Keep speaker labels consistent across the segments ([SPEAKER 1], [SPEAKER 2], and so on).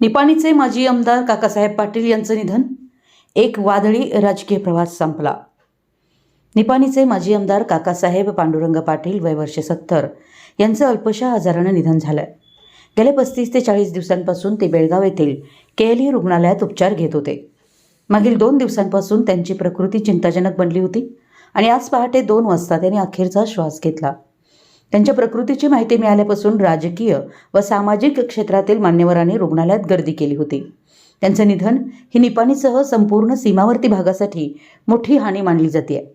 [SPEAKER 1] निपाणीचे माजी आमदार काकासाहेब पाटील यांचं निधन. एक वादळी राजकीय प्रवास संपला. निपाणीचे माजी आमदार काकासाहेब पांडुरंग पाटील वय वर्ष सत्तर यांचं अल्पशा आजारानं निधन झालंय. गेल्या पस्तीस ते चाळीस दिवसांपासून ते बेळगाव येथील केएलई रुग्णालयात उपचार घेत होते. मागील दोन दिवसांपासून त्यांची प्रकृती चिंताजनक बनली होती आणि आज पहाटे दोन वाजता त्यांनी अखेरचा श्वास घेतला. त्यांच्या प्रकृतीची माहिती मिळाल्यापासून राजकीय व सामाजिक क्षेत्रातील मान्यवरांनी रुग्णालयात गर्दी केली होती. त्यांचं निधन ही निपाणीसह संपूर्ण सीमावर्ती भागासाठी मोठी हानी मानली जाते.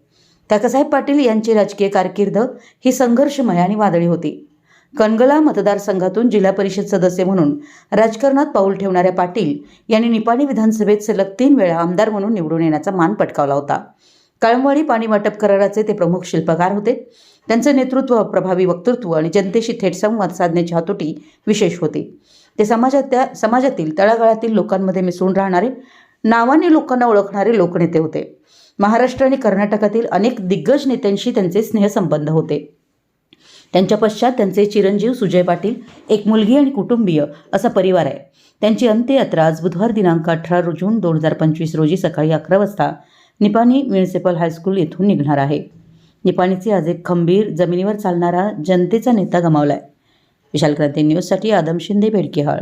[SPEAKER 1] काकासाहेब पाटील यांची राजकीय कारकीर्द ही संघर्षमय आणि वादळी होती. कणगला मतदारसंघातून जिल्हा परिषद सदस्य म्हणून राजकारणात पाऊल ठेवणाऱ्या पाटील यांनी निपाणी विधानसभेत सलग तीन वेळा आमदार म्हणून निवडून येण्याचा मान पटकावला होता. कळमवाडी पाणी वाटप कराराचे ते प्रमुख शिल्पकार होते. त्यांचे नेतृत्व प्रभावी वक्तृत्व आणि जनतेशी थेट संवाद साधण्याची हातोटी विशेष होती. ते समाजातल्या समाजातील तळागाळातील लोकांमध्ये मिसळून राहणारे नावाने लोकांना ओळखणारे लोकनेते होते. महाराष्ट्र आणि कर्नाटकातील अनेक दिग्गज नेत्यांशी त्यांचे स्नेहसंबंध होते. त्यांच्या पश्चात त्यांचे चिरंजीव सुजय पाटील एक मुलगी आणि कुटुंबीय असा परिवार आहे. त्यांची अंत्ययात्रा आज बुधवार दिनांक अठरा जून दोन हजार पंचवीस रोजी सकाळी अकरा वाजता निपाणी म्युनिसिपल हायस्कूल येथून निघणार आहे. निपाणीचे आज एक खंबीर जमिनीवर चालणारा जनतेचा नेता गमावलाय. विशाल क्रांती न्यूजसाठी आदम शिंदे बेडकेहाळ